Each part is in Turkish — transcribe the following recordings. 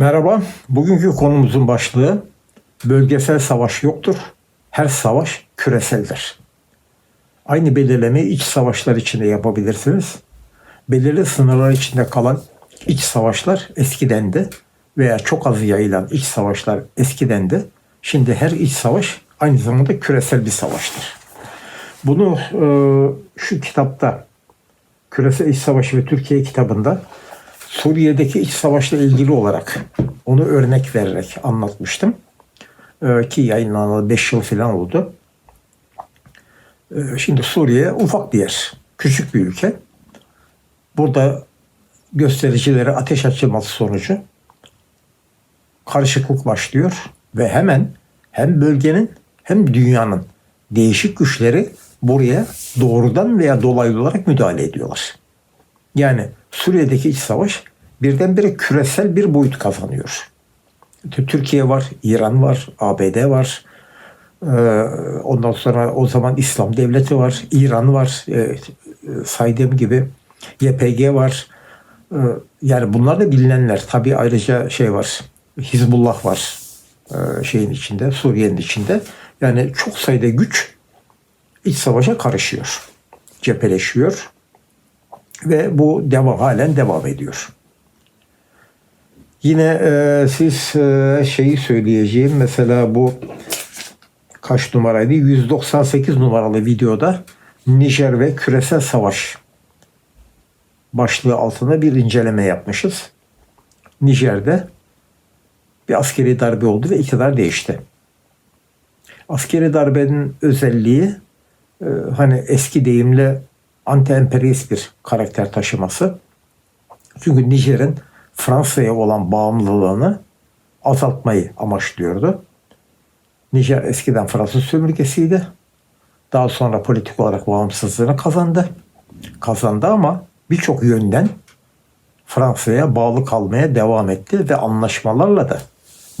Merhaba, bugünkü konumuzun başlığı bölgesel savaş yoktur, her savaş küreseldir. Aynı belirlemeyi iç savaşlar içinde yapabilirsiniz. Belirli sınırlar içinde kalan iç savaşlar eskiden de veya çok az yayılan iç savaşlar eskiden de şimdi her iç savaş aynı zamanda küresel bir savaştır. Bunu e, şu kitapta Küresel İç Savaşı ve Türkiye kitabında Suriye'deki iç savaşla ilgili olarak onu örnek vererek anlatmıştım. Ee, ki yayınlanalı 5 yıl falan oldu. Ee, şimdi Suriye ufak bir yer. Küçük bir ülke. Burada göstericilere ateş açılması sonucu karışıklık başlıyor ve hemen hem bölgenin hem dünyanın değişik güçleri buraya doğrudan veya dolaylı olarak müdahale ediyorlar. Yani Suriye'deki iç savaş birdenbire küresel bir boyut kazanıyor. Türkiye var, İran var, ABD var. Ee, ondan sonra o zaman İslam devleti var, İran var, e, saydığım gibi YPG var. Ee, yani bunlar da bilinenler. Tabii ayrıca şey var, Hizbullah var e, şeyin içinde, Suriye'nin içinde. Yani çok sayıda güç iç savaşa karışıyor, cepheleşiyor ve bu devam halen devam ediyor. Yine e, siz e, şeyi söyleyeceğim mesela bu kaç numaraydı? 198 numaralı videoda Nijer ve küresel savaş başlığı altında bir inceleme yapmışız. Nijer'de bir askeri darbe oldu ve iktidar değişti. Askeri darbenin özelliği e, hani eski deyimle anti-emperyalist bir karakter taşıması. Çünkü Nijer'in Fransa'ya olan bağımlılığını azaltmayı amaçlıyordu. Nijer eskiden Fransız sömürgesiydi. Daha sonra politik olarak bağımsızlığını kazandı. Kazandı ama birçok yönden Fransa'ya bağlı kalmaya devam etti ve anlaşmalarla da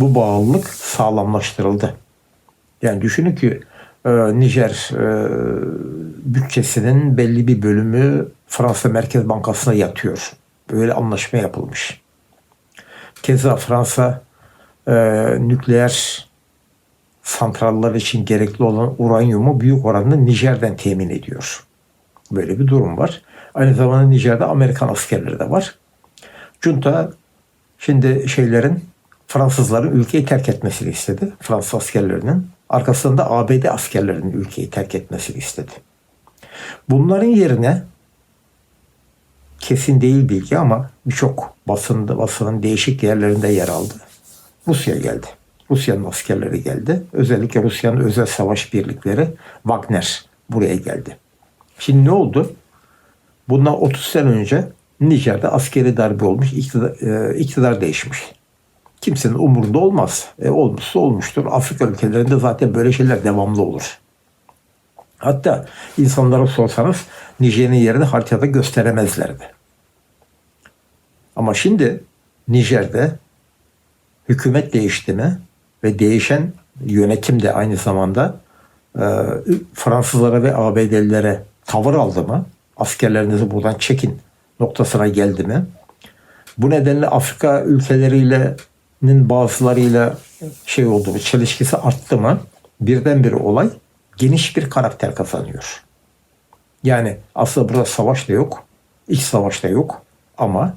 bu bağlılık sağlamlaştırıldı. Yani düşünün ki e, Nijer e, bütçesinin belli bir bölümü Fransa Merkez Bankası'na yatıyor. Böyle anlaşma yapılmış. Keza Fransa e, nükleer santrallar için gerekli olan uranyumu büyük oranda Nijer'den temin ediyor. Böyle bir durum var. Aynı zamanda Nijer'de Amerikan askerleri de var. Junta şimdi şeylerin Fransızların ülkeyi terk etmesini istedi. Fransız askerlerinin. Arkasında ABD askerlerinin ülkeyi terk etmesini istedi. Bunların yerine kesin değil bilgi ama birçok basında basının değişik yerlerinde yer aldı. Rusya geldi. Rusya'nın askerleri geldi. Özellikle Rusya'nın özel savaş birlikleri Wagner buraya geldi. Şimdi ne oldu? Bundan 30 sene önce Nijer'de askeri darbe olmuş, iktidar, e, iktidar değişmiş. Kimsenin umurunda olmaz. E, olmuşsa olmuştur. Afrika ülkelerinde zaten böyle şeyler devamlı olur. Hatta insanlara sorsanız Nijer'in yerini haritada gösteremezlerdi. Ama şimdi Nijer'de hükümet değişti mi ve değişen yönetim de aynı zamanda e, Fransızlara ve ABD'lilere tavır aldı mı? Askerlerinizi buradan çekin noktasına geldi mi? Bu nedenle Afrika ülkeleriyle bazılarıyla şey oldu çelişkisi arttı mı? Birdenbire olay geniş bir karakter kazanıyor. Yani aslında burada savaş da yok, iç savaş da yok ama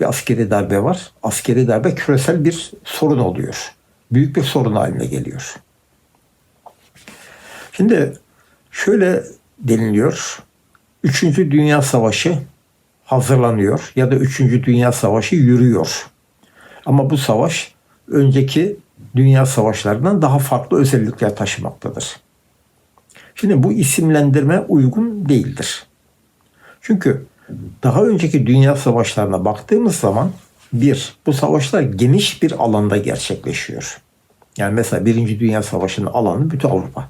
bir askeri darbe var. Askeri darbe küresel bir sorun oluyor. Büyük bir sorun haline geliyor. Şimdi şöyle deniliyor. Üçüncü Dünya Savaşı hazırlanıyor ya da Üçüncü Dünya Savaşı yürüyor. Ama bu savaş önceki dünya savaşlarından daha farklı özellikler taşımaktadır. Şimdi bu isimlendirme uygun değildir. Çünkü daha önceki dünya savaşlarına baktığımız zaman bir, bu savaşlar geniş bir alanda gerçekleşiyor. Yani mesela Birinci Dünya Savaşı'nın alanı bütün Avrupa.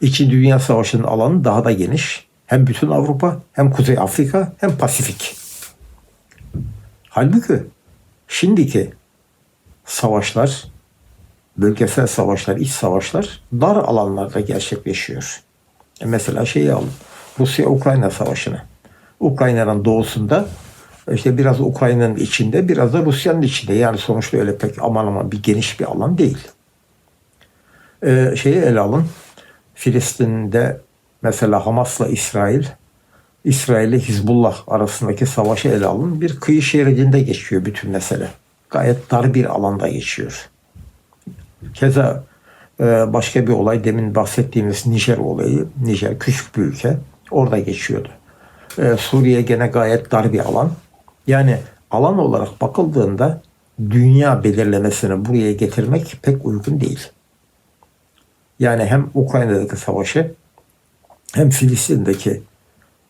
İkinci Dünya Savaşı'nın alanı daha da geniş. Hem bütün Avrupa, hem Kuzey Afrika, hem Pasifik. Halbuki şimdiki savaşlar, bölgesel savaşlar, iç savaşlar dar alanlarda gerçekleşiyor. E mesela şeyi alın. Rusya-Ukrayna savaşını. Ukrayna'nın doğusunda İşte biraz Ukrayna'nın içinde, biraz da Rusya'nın içinde. Yani sonuçta öyle pek aman aman bir geniş bir alan değil. Ee, şeyi ele alın. Filistin'de mesela Hamas'la İsrail, İsrail ile Hizbullah arasındaki savaşı ele alın. Bir kıyı şeridinde geçiyor bütün mesele. Gayet dar bir alanda geçiyor. Keza e, başka bir olay demin bahsettiğimiz Nijer olayı. Nijer küçük bir ülke. Orada geçiyordu. E, Suriye gene gayet dar bir alan. Yani alan olarak bakıldığında dünya belirlemesini buraya getirmek pek uygun değil. Yani hem Ukrayna'daki savaşı hem Filistin'deki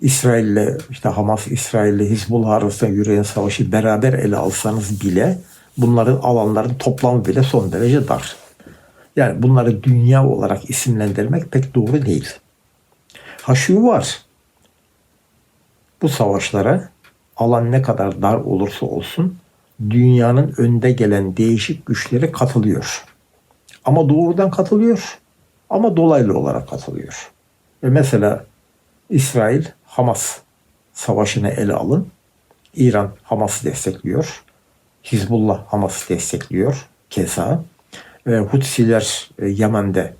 İsrail ile işte Hamas, İsrail ile Hizbullah arasında yürüyen savaşı beraber ele alsanız bile bunların alanların toplamı bile son derece dar. Yani bunları dünya olarak isimlendirmek pek doğru değil. Ha şu var. Bu savaşlara alan ne kadar dar olursa olsun dünyanın önde gelen değişik güçleri katılıyor. Ama doğrudan katılıyor ama dolaylı olarak katılıyor. Ve mesela İsrail Hamas savaşını ele alın. İran Hamas'ı destekliyor. Hizbullah Hamas'ı destekliyor. Keza. Ve Hutsiler e, Yemen'de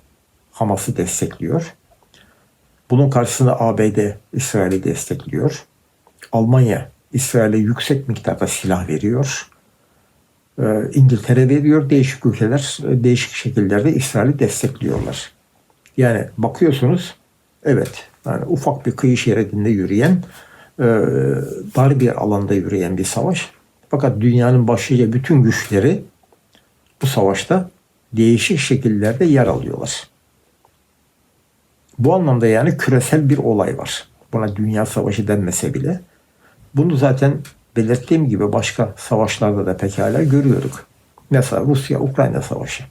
Hamas'ı destekliyor. Bunun karşısında ABD İsrail'i destekliyor. Almanya İsrail'e yüksek miktarda silah veriyor. Ee, İngiltere veriyor. Değişik ülkeler e, değişik şekillerde İsrail'i destekliyorlar. Yani bakıyorsunuz evet yani ufak bir kıyı şeridinde yürüyen e, dar bir alanda yürüyen bir savaş. Fakat dünyanın başlıca bütün güçleri bu savaşta değişik şekillerde yer alıyorlar. Bu anlamda yani küresel bir olay var. Buna dünya savaşı denmese bile. Bunu zaten belirttiğim gibi başka savaşlarda da pekala görüyorduk. Mesela Rusya-Ukrayna savaşı.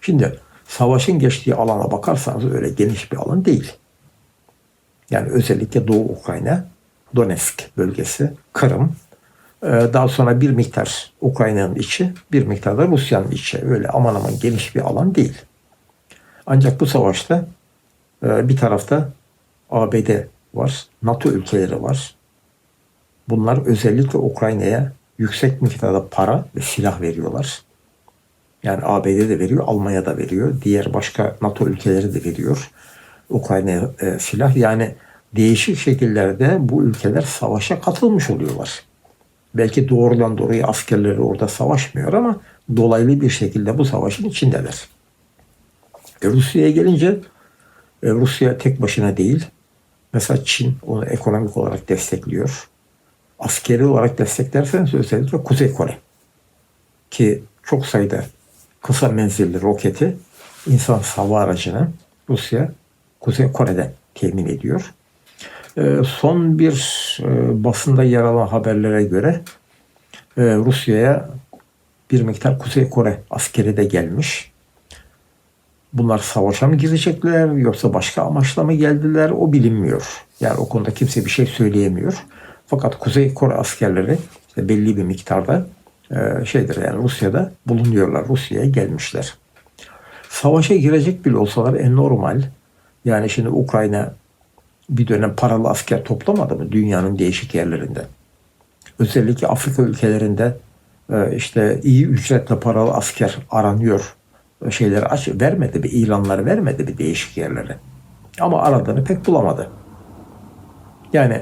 Şimdi savaşın geçtiği alana bakarsanız öyle geniş bir alan değil. Yani özellikle Doğu Ukrayna, Donetsk bölgesi, Kırım, e, daha sonra bir miktar Ukrayna'nın içi, bir miktar da Rusya'nın içi. Öyle aman aman geniş bir alan değil. Ancak bu savaşta e, bir tarafta ABD var, NATO ülkeleri var. Bunlar özellikle Ukrayna'ya yüksek miktarda para ve silah veriyorlar. Yani ABD de veriyor, Almanya da veriyor. Diğer başka NATO ülkeleri de veriyor. Ukrayna'ya e, silah. Yani değişik şekillerde bu ülkeler savaşa katılmış oluyorlar. Belki doğrudan doğruya askerleri orada savaşmıyor ama dolaylı bir şekilde bu savaşın içindeler. E, Rusya'ya gelince e, Rusya tek başına değil. Mesela Çin onu ekonomik olarak destekliyor. Askeri olarak desteklerseniz özellikle Kuzey Kore. Ki çok sayıda kısa menzilli roketi insan hava aracını Rusya Kuzey Kore'den temin ediyor. Ee, son bir e, basında yer alan haberlere göre e, Rusya'ya bir miktar Kuzey Kore askeri de gelmiş. Bunlar savaşa mı girecekler yoksa başka amaçla mı geldiler o bilinmiyor. Yani o konuda kimse bir şey söyleyemiyor. Fakat Kuzey Kore askerleri işte belli bir miktarda e, şeydir yani Rusya'da bulunuyorlar. Rusya'ya gelmişler. Savaşa girecek bile olsalar en normal. Yani şimdi Ukrayna bir dönem paralı asker toplamadı mı dünyanın değişik yerlerinde? Özellikle Afrika ülkelerinde e, işte iyi ücretle paralı asker aranıyor şeyleri aç vermedi bir ilanları vermedi bir değişik yerlere. Ama aradığını pek bulamadı. Yani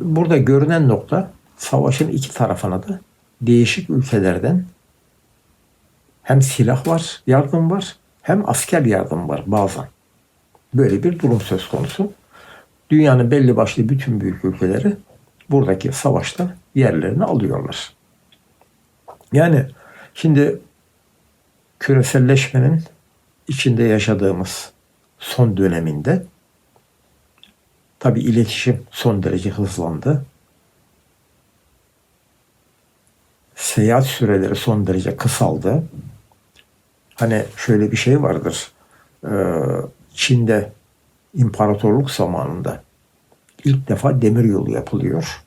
burada görünen nokta savaşın iki tarafına da değişik ülkelerden hem silah var, yardım var, hem asker yardım var bazen. Böyle bir durum söz konusu. Dünyanın belli başlı bütün büyük ülkeleri buradaki savaşta yerlerini alıyorlar. Yani şimdi küreselleşmenin içinde yaşadığımız son döneminde tabi iletişim son derece hızlandı. Seyahat süreleri son derece kısaldı. Hani şöyle bir şey vardır. Ee, Çin'de imparatorluk zamanında ilk defa demir yolu yapılıyor.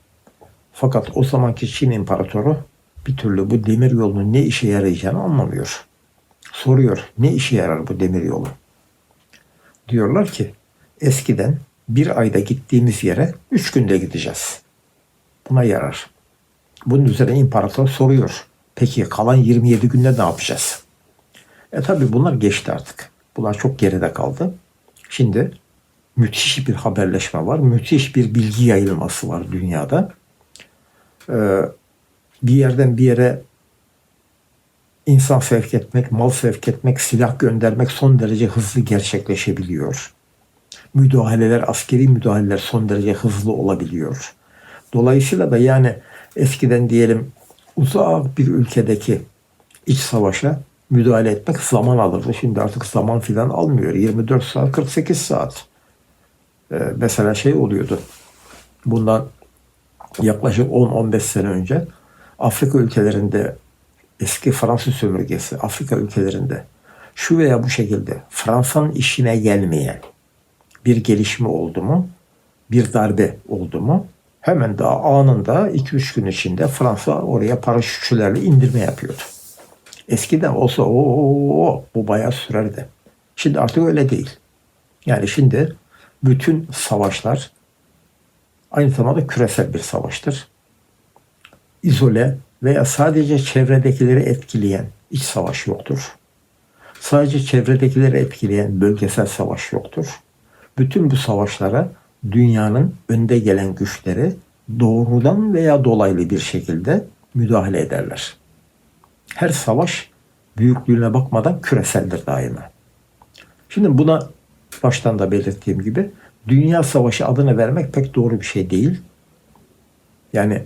Fakat o zamanki Çin imparatoru bir türlü bu demir yolunun ne işe yarayacağını anlamıyor. Soruyor ne işe yarar bu demir yolu? Diyorlar ki eskiden bir ayda gittiğimiz yere üç günde gideceğiz. buna yarar. Bunun üzerine imparator soruyor. Peki kalan 27 günde ne yapacağız? E tabi bunlar geçti artık. Bunlar çok geride kaldı. Şimdi müthiş bir haberleşme var. Müthiş bir bilgi yayılması var dünyada. Ee, bir yerden bir yere insan sevk etmek, mal sevk etmek, silah göndermek son derece hızlı gerçekleşebiliyor. Müdahaleler, askeri müdahaleler son derece hızlı olabiliyor. Dolayısıyla da yani eskiden diyelim uzak bir ülkedeki iç savaşa müdahale etmek zaman alırdı. Şimdi artık zaman filan almıyor. 24 saat, 48 saat. Ee, mesela şey oluyordu. Bundan yaklaşık 10-15 sene önce Afrika ülkelerinde eski Fransız sömürgesi Afrika ülkelerinde şu veya bu şekilde Fransa'nın işine gelmeyen bir gelişme oldu mu, bir darbe oldu mu hemen daha anında 2-3 gün içinde Fransa oraya paraşütçülerle indirme yapıyordu. Eskiden olsa o bu bayağı sürerdi. Şimdi artık öyle değil. Yani şimdi bütün savaşlar aynı zamanda küresel bir savaştır. İzole veya sadece çevredekileri etkileyen iç savaş yoktur. Sadece çevredekileri etkileyen bölgesel savaş yoktur. Bütün bu savaşlara dünyanın önde gelen güçleri doğrudan veya dolaylı bir şekilde müdahale ederler. Her savaş büyüklüğüne bakmadan küreseldir daima. Şimdi buna baştan da belirttiğim gibi dünya savaşı adını vermek pek doğru bir şey değil. Yani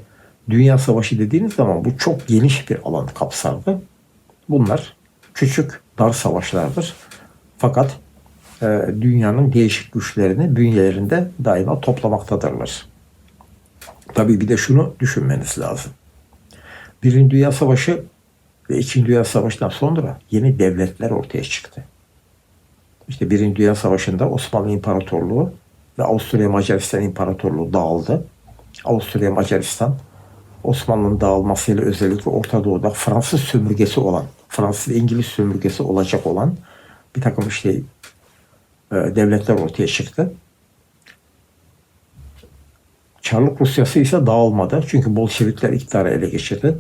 dünya savaşı dediğiniz zaman bu çok geniş bir alan kapsardı. Bunlar küçük dar savaşlardır. Fakat dünyanın değişik güçlerini bünyelerinde daima toplamaktadırlar. Tabii bir de şunu düşünmeniz lazım. Birinci Dünya Savaşı ve İkinci Dünya Savaşı'ndan sonra yeni devletler ortaya çıktı. İşte Birinci Dünya Savaşı'nda Osmanlı İmparatorluğu ve Avusturya Macaristan İmparatorluğu dağıldı. Avusturya Macaristan Osmanlı'nın dağılmasıyla özellikle Orta Doğu'da Fransız sömürgesi olan, Fransız İngiliz sömürgesi olacak olan bir takım işte e, devletler ortaya çıktı. Çarlık Rusyası ise dağılmadı. Çünkü Bolşevikler iktidarı ele geçirdi.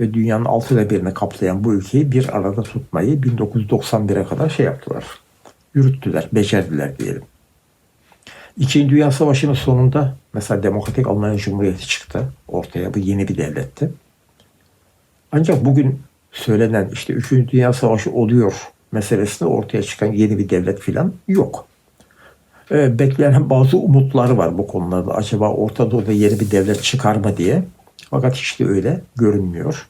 Ve dünyanın altıda birini kaplayan bu ülkeyi bir arada tutmayı 1991'e kadar şey yaptılar. Yürüttüler, becerdiler diyelim. İkinci Dünya Savaşı'nın sonunda mesela Demokratik Almanya Cumhuriyeti çıktı ortaya. Bu yeni bir devletti. Ancak bugün söylenen işte Üçüncü Dünya Savaşı oluyor meselesinde ortaya çıkan yeni bir devlet filan yok. Ee, beklenen bazı umutları var bu konularda. Acaba Orta Doğu'da yeni bir devlet çıkar mı diye. Fakat hiç de öyle görünmüyor.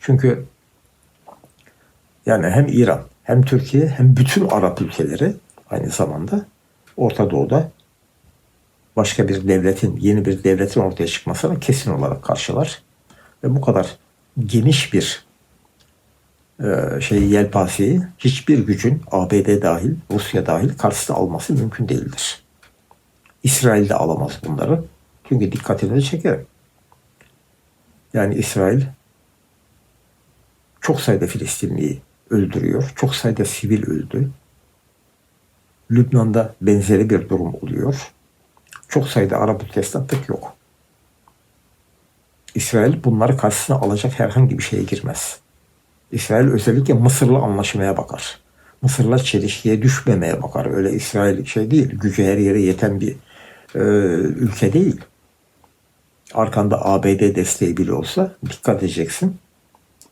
Çünkü yani hem İran hem Türkiye hem bütün Arap ülkeleri aynı zamanda Orta Doğu'da başka bir devletin, yeni bir devletin ortaya çıkmasına kesin olarak karşılar. Ve bu kadar geniş bir e, şey yelpazeyi hiçbir gücün ABD dahil, Rusya dahil karşısına alması mümkün değildir. İsrail de alamaz bunları. Çünkü dikkatini çeker. Yani İsrail çok sayıda Filistinliyi öldürüyor. Çok sayıda sivil öldü. Lübnan'da benzeri bir durum oluyor. Çok sayıda Arap ülkesinden tık yok. İsrail bunları karşısına alacak herhangi bir şeye girmez. İsrail özellikle Mısır'la anlaşmaya bakar. Mısır'la çelişkiye düşmemeye bakar. Öyle İsrail şey değil, gücü her yere yeten bir e, ülke değil. Arkanda ABD desteği bile olsa dikkat edeceksin.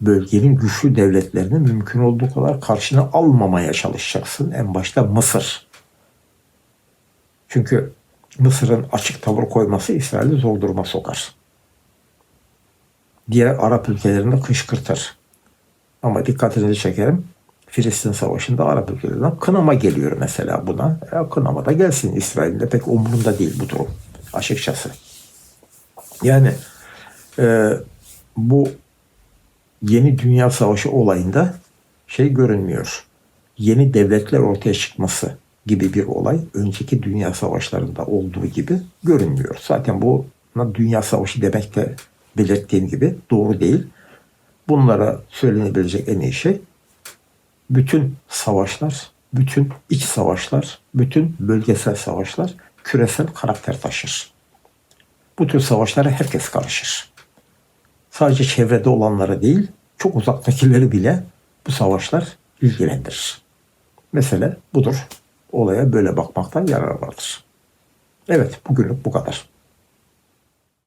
Bölgenin güçlü devletlerini mümkün olduğu kadar karşına almamaya çalışacaksın. En başta Mısır. Çünkü Mısır'ın açık tavır koyması İsrail'i zor duruma sokar. Diğer Arap ülkelerinde kışkırtır. Ama dikkatinizi çekerim. Filistin Savaşı'nda Arap ülkelerinden kınama geliyor mesela buna. E, kınama da gelsin İsrail'in de pek umurunda değil bu durum açıkçası. Yani e, bu yeni dünya savaşı olayında şey görünmüyor. Yeni devletler ortaya çıkması gibi bir olay önceki dünya savaşlarında olduğu gibi görünmüyor. Zaten bu dünya savaşı demek de belirttiğim gibi doğru değil. Bunlara söylenebilecek en iyi şey bütün savaşlar, bütün iç savaşlar, bütün bölgesel savaşlar küresel karakter taşır. Bu tür savaşlara herkes karışır. Sadece çevrede olanları değil, çok uzaktakileri bile bu savaşlar ilgilendirir. Mesele budur. Olaya böyle bakmaktan yarar vardır. Evet, bugünlük bu kadar.